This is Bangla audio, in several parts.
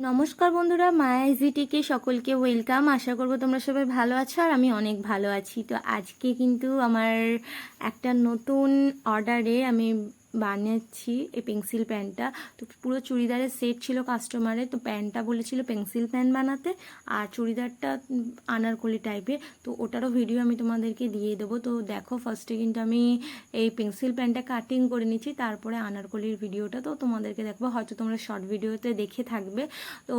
নমস্কার বন্ধুরা, মায়া ইজিটিকে সকলকে ওয়েলকাম আশা করব তোমরা সবাই ভালো আছো আর আমি অনেক ভালো আছি। তো আজকে কিন্তু আমার একটা নতুন অর্ডারে আমি বানিয়েছি এই পেন্সিল প্যান্টটা তো পুরো চুড়িদারের সেট ছিল কাস্টমারের তো প্যান্টটা বলেছিল পেন্সিল প্যান্ট বানাতে আর চুড়িদারটা আনারকলি টাইপের তো ওটারও ভিডিও আমি তোমাদেরকে দিয়ে দেবো। তো দেখো ফার্স্টে কিন্তু আমি এই পেন্সিল প্যান্টটা কাটিং করে নিচ্ছি তারপরে আনারকলির ভিডিওটা তো তোমাদেরকে দেখব, হয়তো তোমরা শর্ট ভিডিওতে দেখে থাকবে। তো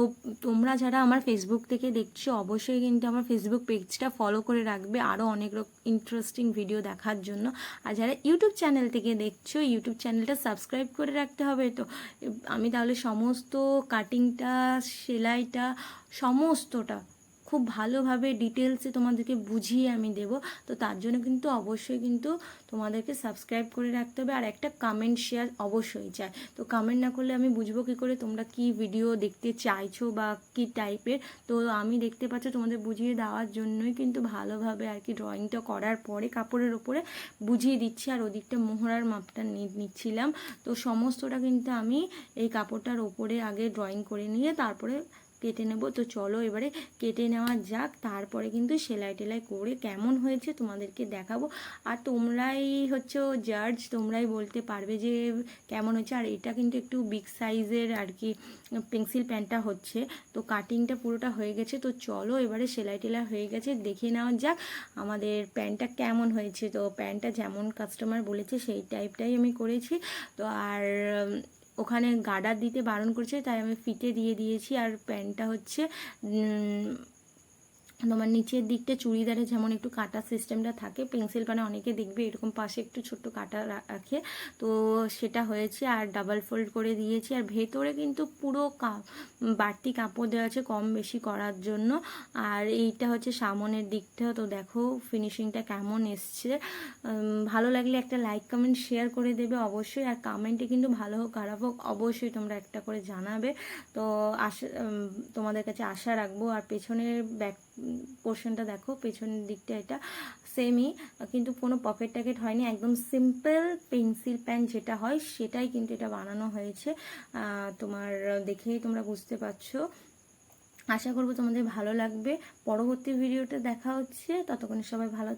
তোমরা যারা আমার ফেসবুক থেকে দেখছ, অবশ্যই কিন্তু আমার ফেসবুক পেজটা ফলো করে রাখবে। আরও অনেক রকম ইন্টারেস্টিং ভিডিও দেখার জন্য। আর যারা ইউটিউব চ্যানেল থেকে দেখছ ইউটিউব চ্যানেলটা সাবস্ক্রাইব করে রাখতে হবে। তো আমি তাহলে সমস্ত কাটিংটা সেলাইটা সমস্তটা খুব ভালোভাবে ডিটেলসে তোমাদেরকে বুঝিয়ে আমি দেব। তো তার জন্য কিন্তু অবশ্যই কিন্তু তোমাদেরকে সাবস্ক্রাইব করে রাখতে হবে আর একটা কমেন্ট শেয়ার অবশ্যই চাই। তো কমেন্ট না করলে আমি বুঝব কী করে? তোমরা কি ভিডিও দেখতে চাইছো বা কি টাইপের তো আমি দেখতে পাচ্ছ তোমাদের বুঝিয়ে দেওয়ার জন্যই কিন্তু ভালোভাবে আর কি ড্রয়িংটা করার পরে কাপড়ের ওপরে বুঝিয়ে দিচ্ছি আর ওদিকটা মোহরার মাপটা নিচ্ছিলাম। তো সমস্তটা কিন্তু আমি এই কাপড়টার ওপরে আগে ড্রয়িং করে নিয়ে তারপরে কেটে নেব। তো চলো এবারে কেটে নেওয়া যাক, তারপরে কিন্তু সেলাই টেলাই করে কেমন হয়েছে তোমাদেরকে দেখাবো। আর তোমরাই হচ্ছে জার্জ তোমরাই বলতে পারবে যে কেমন হয়েছে। আর এটা কিন্তু একটু বিগ সাইজের আর কি পেন্সিল প্যান্টটা হচ্ছে। তো কাটিংটা পুরোটা হয়ে গেছে। তো চলো এবারে সেলাই টেলাই হয়ে গেছে, দেখে নেওয়া যাক আমাদের প্যান্টটা কেমন হয়েছে। তো প্যান্টটা যেমন কাস্টমার বলেছে, সেই টাইপটাই আমি করেছি। তো আর ওখানে গার্ডার দিতে বারণ করেছে তাই আমি ফিতে দিয়ে দিয়েছি। আর প্যান্টটা হচ্ছে তোমার নিচের দিকটা চুড়িদারে যেমন একটু কাটা সিস্টেমটা থাকে পেন্সিল পানে অনেকে দেখবে এরকম পাশে একটু ছোট্ট কাটা রাখে। তো সেটা হয়েছে আর ডাবল ফোল্ড করে দিয়েছি। আর ভেতরে কিন্তু পুরো বাড়তি কাপড় দেওয়া আছে কম বেশি করার জন্য। আর এইটা হচ্ছে সামনের দিকটা। তো দেখো ফিনিশিংটা কেমন এসছে। ভালো লাগলে একটা লাইক কমেন্ট শেয়ার করে দেবে অবশ্যই। আর কমেন্টে কিন্তু ভালো হোক, খারাপ হোক অবশ্যই তোমরা একটা করে জানাবে। তো আশা তোমাদের কাছে আশা রাখব। আর পেছনের ব্যাক পোর্শনটা দেখো, পেছনের দিকটা এটা সেমই কিন্তু কোনো পকেট ট্যাকেট হয়নি, একদম সিম্পল পেন্সিল প্যান যেটা হয় সেটাই কিন্তু এটা বানানো হয়েছে। তোমার দেখেই তোমরা বুঝতে পারছ। আশা করব তোমাদের ভালো লাগবে। পরবর্তী ভিডিওতে দেখা হচ্ছে। ততক্ষণে সবাই ভালো